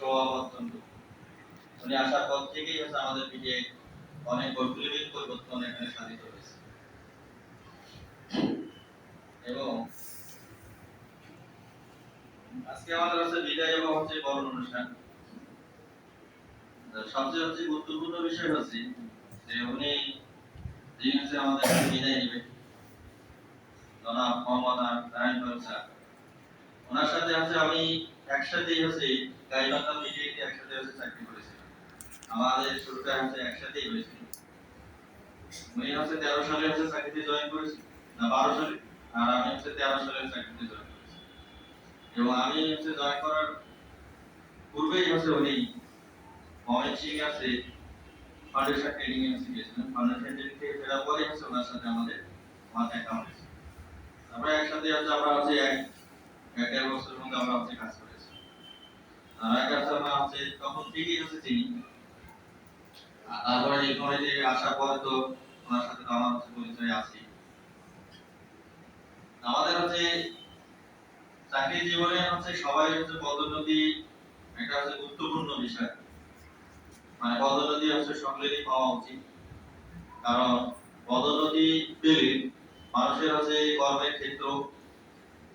সমাবর্তন উনি আসার পর থেকেই হচ্ছে আমাদের দিকে অনেক বৈপ্লবিক পরিবর্তন এখানে সাধিত হয়েছে। এবং আজকে আমাদের হচ্ছে বিদায় এবং হচ্ছে বরণ অনুষ্ঠান। সবচেয়ে হচ্ছে গুরুত্বপূর্ণ বিষয় হচ্ছে যে উনি যিনি হচ্ছে আমাদের বিদায় নেবে জনাব মোহাম্মদ নারায়ণ স্যার। ওনার সাথে হচ্ছে আমি একসাথেই হচ্ছে গাইবান্ধা মিডিয়াতে একসাথে হচ্ছে চাকরি করেছিলাম আমাদের শুরুটা হচ্ছে একসাথেই হয়েছিল উনি হচ্ছে তেরো সালে হচ্ছে চাকরিতে জয়েন করেছি, না বারো সালে, আর আমি হচ্ছে তেরো সালে চাকরিতে জয়েন করেছি। এবং আমি হচ্ছে জয়েন করার পূর্বেই হচ্ছে উনি মহেশ সিং আছে ফাউন্ডেশন ট্রেনিং এ গেছিলেন ফাউন্ডেশন ট্রেনিং থেকে ফেরার পরে হচ্ছে ওনার সাথে আমাদের আমার দেখা আমরা একসাথে হচ্ছে আমরা হচ্ছে এক এক বছর মধ্যে আমরা হচ্ছে কাজ করেছি। গুরুত্বপূর্ণ বিষয়। মানে পদোন্নতি হচ্ছে সকলেরই পাওয়া উচিত। কারণ পদোন্নতি পেলে মানুষের হচ্ছে কর্মের ক্ষেত্র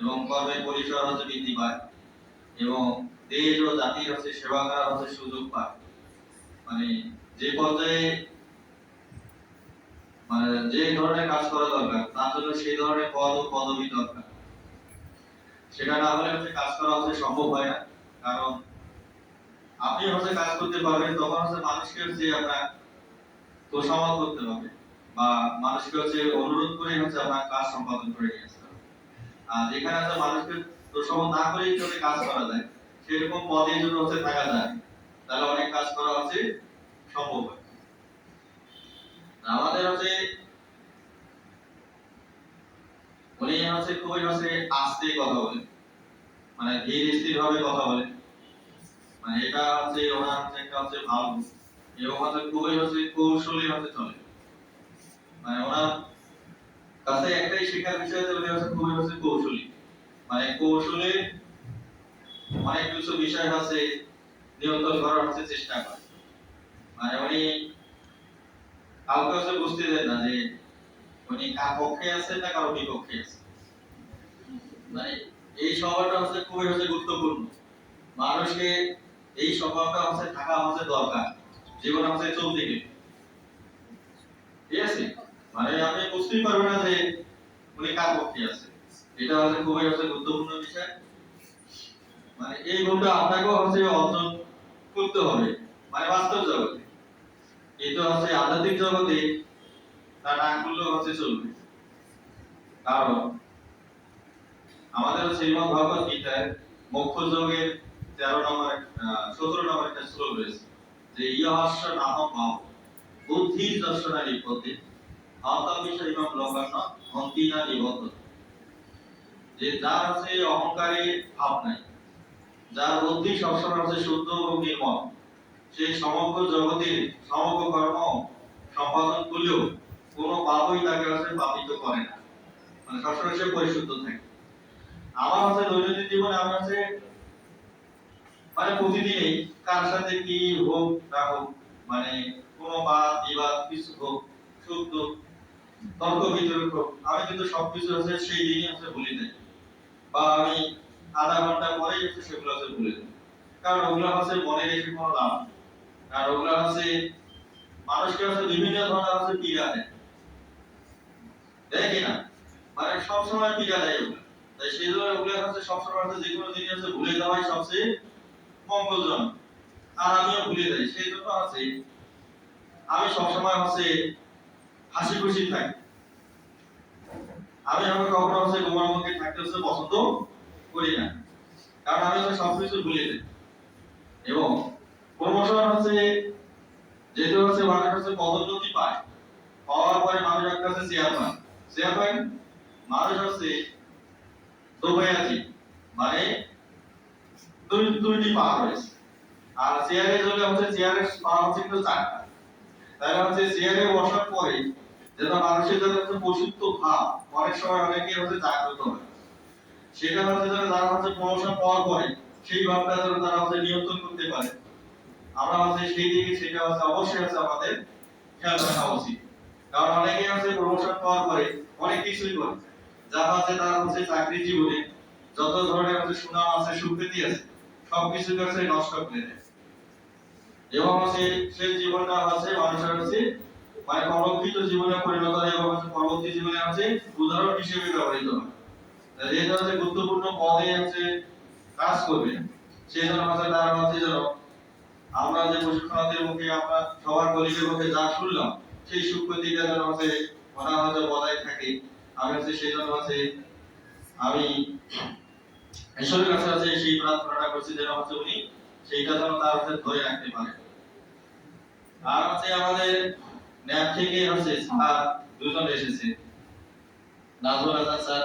এবং কর্মের পরিসর হচ্ছে বৃদ্ধি পায় এবং দেশ ও হচ্ছে সেবা করার হচ্ছে সুযোগ পায়। মানে যে পর্যায়ে মানে যে ধরনের কাজ করা দরকার, তার জন্য সেই ধরনের পদ ও পদবি দরকার। সেটা না হলে হচ্ছে কাজ করা হচ্ছে সম্ভব হয় না। কারণ আপনি হচ্ছে কাজ করতে পারবেন, তখন হচ্ছে মানুষকে হচ্ছে আপনার তোষামত করতে হবে বা মানুষকে হচ্ছে অনুরোধ করে হচ্ছে আপনার কাজ সম্পাদন করে নিয়ে আসতে হবে। আর যেখানে হচ্ছে মানুষকে তোষামত না করেই কাজ করা যায়। সেরকম পদে যদি হচ্ছে থাকা যায়, তাহলে অনেক কাজ করা হচ্ছে সম্ভব হয়। আমাদের হচ্ছে, উনি হচ্ছে খুবই হচ্ছে আস্তে কথা বলে মানে ধীর স্থির ভাবে কথা বলে। মানে এটা হচ্ছে ওনার হচ্ছে একটা হচ্ছে গুণ। এবং হচ্ছে খুবই হচ্ছে কৌশলী হচ্ছে চলে। মানে ওনার কাছে একটাই শেখার বিষয় যে উনি হচ্ছে খুবই হচ্ছে কৌশলী। মানে কৌশলে অনেক কিছু বিষয় আছে নিয়ন্ত্রণ করার হচ্ছে চেষ্টা করে। মানে উনি কাউকে হচ্ছে বুঝতে দেন না যে উনি কার পক্ষে আছে না কারও বিপক্ষে আছে। মানে এই স্বভাবটা হচ্ছে খুবই হচ্ছে গুরুত্বপূর্ণ। মানুষকে এই স্বভাবটা হচ্ছে থাকা হচ্ছে দরকার। জীবনে হচ্ছে চলতে গেলে। ঠিক আছে? মানে আপনি বুঝতেই পারবেন না যে উনি কার পক্ষে আছে। এটা হচ্ছে খুবই হচ্ছে গুরুত্বপূর্ণ বিষয়। মানে এই গুণটা আপনাকেও হচ্ছে অর্জন করতে হবে মানে বাস্তব জগতে। এটা হচ্ছে আধ্যাত্মিক জগতে তা হচ্ছে চলবে। কারণ আমাদের শ্রীমদ ভগবত গীতায় মোক্ষ যোগের তেরো নম্বর সতেরো নম্বর একটা শ্লোক রয়েছে যে নাম ভাব, বুদ্ধির দর্শনা বিপত্তি আত্ম এবং লোকান্ন অন্তিনা যে যার হচ্ছে অহংকারে ভাব নাই যার বুদ্ধি সবসময় হচ্ছে শুদ্ধ এবং নির্মল। সে সমগ্র জগতের সমগ্র কর্ম সম্পাদন করলেও কোনো পাপই তাকে হচ্ছে পাপিত করে না। মানে সবসময় সে পরিশুদ্ধ থাকে। আমার হচ্ছে দৈনন্দিন জীবনে আমি হচ্ছে মানে প্রতিদিনই কার সাথে কি হোক না হোক মানে কোনো বাদ, বিবাদ, কিছু হোক, সুখ দুঃখ, তর্ক বিতর্ক, আমি কিন্তু সবকিছু হচ্ছে সেই দিনই হচ্ছে ভুলে যাই। বা আমি আধা ঘণ্টা পরেই হচ্ছে সেগুলো হচ্ছে ভুলে যাই কারণ ওগুলো হচ্ছে মনে রেখে কোনো লাভ। আর ওগুলো হচ্ছে মানুষকে হচ্ছে বিভিন্ন ধরনের হচ্ছে পীড়া দেয়। দেয় কিনা মানে সবসময় পীড়া দেয় ওগুলো। তাই সেই জন্য ওগুলো হচ্ছে সবসময় হচ্ছে যে কোনো জিনিস হচ্ছে ভুলে যাওয়াই সবচেয়ে মঙ্গলজনক। আর আমিও ভুলে যাই, সেই জন্য হচ্ছে আমি সবসময় হচ্ছে হাসি খুশি থাকি। আমি আমার কখনো হচ্ছে গোমার মুখে থাকতে হচ্ছে পছন্দ করি না। কারণ আমি হচ্ছে সবকিছু ভুলে যাই। এবং প্রমোশন হচ্ছে যেটা হচ্ছে মানুষ হচ্ছে পদোন্নতি পায়, পাওয়ার পরে মানুষ একটা হচ্ছে চেয়ার পায় চেয়ার পায় মানুষ হচ্ছে দুবাই আছে মানে দুই, দুইটি পা রয়েছে। আর চেয়ারে চলে হচ্ছে চেয়ারের পা হচ্ছে কিন্তু চারটা। তাহলে হচ্ছে চেয়ারে বসার পরে যেন মানুষের যেন হচ্ছে পশুত্ব ভাব, অনেক সময় অনেকে হচ্ছে জাগ্রত হয়। সেটা হচ্ছে তারা হচ্ছে প্রমোশন পাওয়ার পরে, সেই ভাবটা যেন তারা হচ্ছে নিয়ন্ত্রণ করতে পারে। আমরা হচ্ছে সেই দিকে সেটা হচ্ছে অবশ্যই হচ্ছে আমাদের খেয়াল রাখা উচিত। কারণ অনেকে হচ্ছে প্রমোশন পাওয়ার পরে অনেক কিছুই করে। যা হচ্ছে হচ্ছে চাকরি জীবনে যত ধরনের হচ্ছে সুনাম আছে সুখ্যাতি আছে সবকিছু হচ্ছে নষ্ট করে দেয়। এবং হচ্ছে সেই জীবনটা হচ্ছে মানুষের হচ্ছে মানে জীবনে পরিণত এবং পরবর্তী জীবনে হচ্ছে উদাহরণ হিসেবে ব্যবহৃত হয়। তাই যেটা হচ্ছে গুরুত্বপূর্ণ পদে হচ্ছে কাজ করবে। সেই জন্য হচ্ছে তারা হচ্ছে যেন আমরা যে প্রশিক্ষণার্থীর মুখে আমরা সবার কলিগের মুখে যা শুনলাম, সেই সুখ্যাতিটা যেন হচ্ছে ওনার হচ্ছে বজায় থাকে। আমি হচ্ছে সেই জন্য হচ্ছে আমি ঈশ্বরের কাছে আছে সেই প্রার্থনাটা করছি যেন হচ্ছে উনি সেইটা যেন তার হচ্ছে ধরে রাখতে পারে। আর হচ্ছে আমাদের ন্যাপ থেকে হচ্ছে স্যার দুজন এসেছে। নাজমুল হাসান স্যার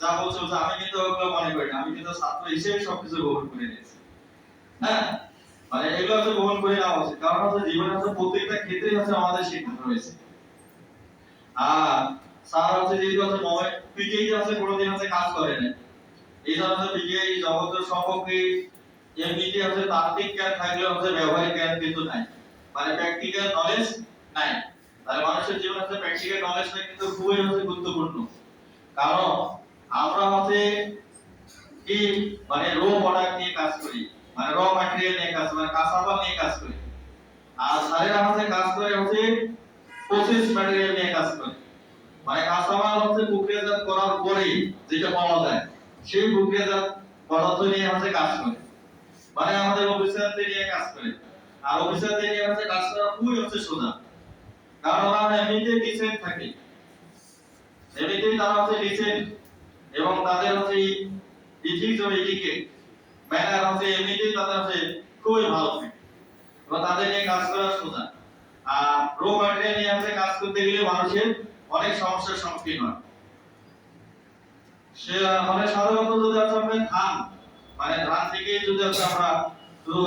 যা বলছে আমি কিন্তু ওগুলো মনে করি না। আমি কিন্তু ছাত্র হিসেবে সবকিছু গ্রহণ করে নিয়েছি। হ্যাঁ? মানে এগুলো হচ্ছে গ্রহণ করে নেওয়া উচিত। কারণ হচ্ছে জীবনে হচ্ছে প্রত্যেকটা ক্ষেত্রে হচ্ছে আমাদের শেখানো রয়েছে। আর স্যার হচ্ছে যেহেতু হচ্ছে মোবাইল পিকেই হচ্ছে কোনোদিন হচ্ছে কাজ করে না এই জন্য হচ্ছে পিকেই জগতের সম্পর্কে এমনিতে হচ্ছে তাত্ত্বিক জ্ঞান থাকলেও হচ্ছে ব্যবহারিক জ্ঞান কিন্তু নাই। মানে প্র্যাকটিক্যাল নলেজ নাই। তাহলে মানুষের জীবনে হচ্ছে প্র্যাকটিক্যাল নলেজটা কিন্তু খুবই হচ্ছে গুরুত্বপূর্ণ। কারণ আমরা হচ্ছে কি মানে র প্রোডাক্ট নিয়ে কাজ করি মানে র ম্যাটেরিয়াল নিয়ে কাজ মানে কাঁচামাল নিয়ে কাজ করি। আর স্যারেরা হচ্ছে কাজ করে হচ্ছে প্রসেস ম্যাটেরিয়াল নিয়ে কাজ করে। মানে কাঁচামাল হচ্ছে প্রক্রিয়াজাত করার পরে যেটা পাওয়া যায়, সেই প্রক্রিয়াজাত পদার্থ নিয়ে হচ্ছে কাজ করে। মানে আমাদের অফিসারদের নিয়ে কাজ করে। আর অফিসারদের নিয়ে হচ্ছে কাজ করা খুবই হচ্ছে সোজা। কারণ ওরা এমনিতে ডিসেন্ট থাকে। এমনিতেই তারা হচ্ছে ডিসেন্ট এবং তাদের হচ্ছে ইথিক্স ও এটিকেট ম্যানার হচ্ছে এমনিতেই তাদের হচ্ছে খুবই ভালো থাকে। এবং তাদের নিয়ে কাজ করা সোজা আর রো ম্যাটেরিয়াল নিয়ে হচ্ছে কাজ করতে গেলে মানুষের অনেক সমস্যার সম্মুখীন হয়। সে মানে সাধারণত যদি আমরা ধান মানে ধান থেকে যদি আমরা শুধু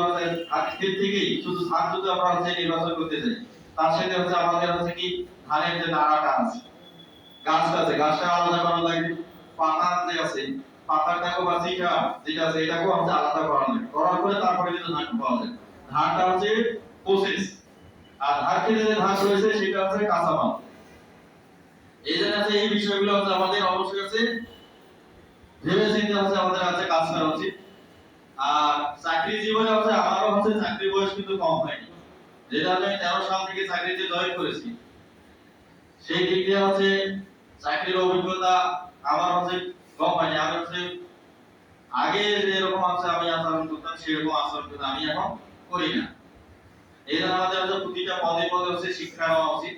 ক্ষেত থেকেই শুধু ধান যদি আমরা হচ্ছে নির্বাচন করতে চাই তার সাথে হচ্ছে আমাদের হচ্ছে কি ধানের যে নাড়াটা আছে, গাছটা আছে, গাছটা আলাদা করা লাগে। পাতা যে আছে পাতাটাকে বা চিটা যেটা আছে, এটাকেও হচ্ছে আলাদা করা লাগে করার পরে তারপরে কিন্তু ধান পাওয়া যায়। ধানটা হচ্ছে প্রসেস আর ধান খেতে যে ধান রয়েছে, সেটা হচ্ছে কাঁচামাল এই জন্য হচ্ছে এই বিষয়গুলো হচ্ছে আমাদের অবশ্যই আছে। ভেবে চিন্তে হচ্ছে আমাদের আছে কাজ করা উচিত। আর চাকরি জীবনে হচ্ছে আমারও হচ্ছে চাকরি বয়স কিন্তু কম হয়নি। যেটা আমি তেরো সাল থেকে চাকরিতে জয়েন করেছি। সেই দিক দিয়ে হচ্ছে চাকরির অভিজ্ঞতা আমার হচ্ছে কম হয়নি আমি হচ্ছে আগে যেরকম আছে আমি আচরণ করতাম, সেরকম আচরণ করতাম আমি এখন করি না। এই জন্য আমাদের হচ্ছে প্রতিটা পদে পদে হচ্ছে শিক্ষা নেওয়া উচিত।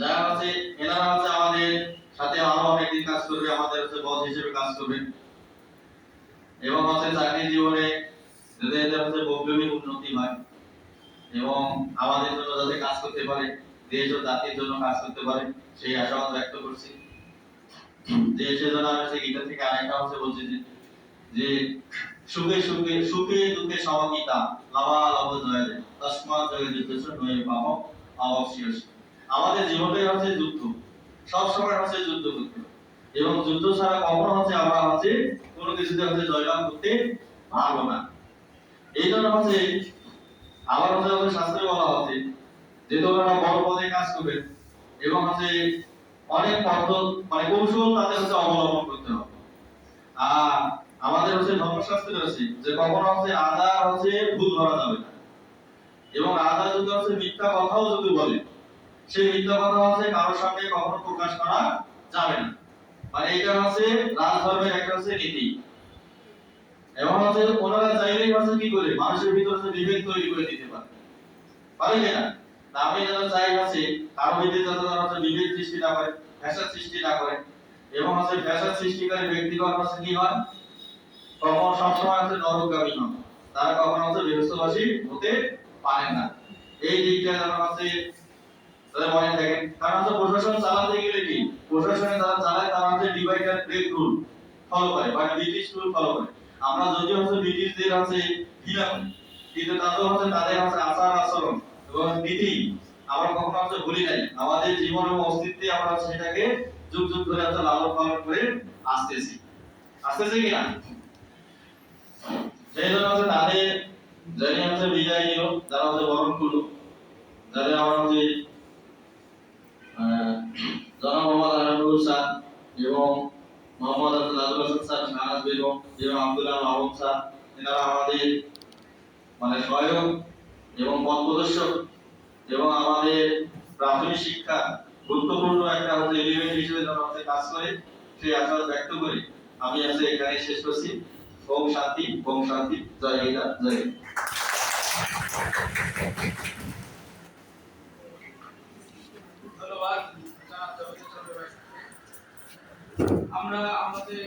যারা হচ্ছে, এনারা হচ্ছে আমাদের সাথে আরও অনেকদিন কাজ করবে, আমাদের হচ্ছে বস হিসেবে কাজ করবে এবং হচ্ছে চাকরি জীবনে যাতে এদের হচ্ছে বৈপ্লবিক উন্নতি হয় এবং আমাদের জন্য যাতে কাজ করতে পারে, দেশ ও জাতির জন্য কাজ করতে পারে, সেই আশাবাদ ব্যক্ত করছি। যুদ্ধ আমাদের জীবনটাই হচ্ছে যুদ্ধ। সব হচ্ছে যুদ্ধ করতে এবং যুদ্ধ ছাড়া কখনো হচ্ছে আমরা হচ্ছে কোনো কিছুতে হচ্ছে জয়লাভ করতে পারব না। এই জন্য হচ্ছে আমার হচ্ছে শাস্ত্রে বলা হচ্ছে যে তোমরা বড় পদে কাজ করবে এবং হচ্ছে অনেক পদ্ধত মানে কৌশল তাদের হচ্ছে অবলম্বন করতে হবে। আর আমাদের হচ্ছে ধর্মশাস্ত্রে আছে যে কখনো হচ্ছে আদা হচ্ছে ভুল ধরা যাবে না। এবং রাজা যদি হচ্ছে মিথ্যা কথাও যদি বলে, সেই মিথ্যা কথা হচ্ছে কারোর সামনে কখনো প্রকাশ করা যাবে না। মানে এটা হচ্ছে রাজধর্মের একটা হচ্ছে নীতি। এবং হচ্ছে ওনারা চাইলেই হচ্ছে কি করে? মানুষের ভিতরে বিভেদ তৈরি করে দিতে পারে। পারে কিনা আমি যেন চাই কারও ভিতরে যাতে তারা হচ্ছে বিভেদ সৃষ্টি না করে ফ্যাসাদ সৃষ্টি না করে। এবং হচ্ছে ফ্যাসাদ সৃষ্টিকারী ব্যক্তিগণ হচ্ছে কি হয়? কখনো সবসময় হচ্ছে নরকগামী হন। তারা কখনো হচ্ছে বৃহস্পতিবাসী হতে পারেন না। এই দিকটা যেন হচ্ছে তাদের মনে থাকে। কারণ হচ্ছে প্রশাসন চালাতে গেলে কি? প্রশাসনে যারা চালায়, তারা হচ্ছে divide and break rule follow করে মানে ব্রিটিশ রুল ফলো করে। আমরা যদিও হচ্ছে ব্রিটিশদের হচ্ছে ঘৃণা করি কিন্তু তাদের হচ্ছে তাদের হচ্ছে আচার আচরণ এবং নীতি আমরা কখনো হচ্ছে ভুলি নাই। আমাদের জীবন এবং অস্তিত্বে আমরা সেটাকে যুগ যুগ ধরে হচ্ছে লালন পালন করে আসতেছি। আসতেছি কিনা? সেই জন্য হচ্ছে তাদের যারা হচ্ছে বিদায় নিল যারা হচ্ছে বরণ করল। যাদের আমরা হচ্ছে আহ, জনাব মোহাম্মদ স্যার এবং মোহাম্মদ আব্দুল হাসান স্যার শাহনাজ বেগম এবং আব্দুল্লাহ মাহমুদ স্যার এনারা আমাদের মানে সহায়ক এবং পথ প্রদর্শক এবং আমাদের প্রাথমিক শিক্ষা গুরুত্বপূর্ণ একটা হচ্ছে এলিমেন্ট হিসেবে যারা হচ্ছে কাজ করে সেই আশা ব্যক্ত করে আমি আজকে এখানে শেষ করছি। ওম শান্তি ওম শান্তি জয় গীতা জয় আমরা আমাদের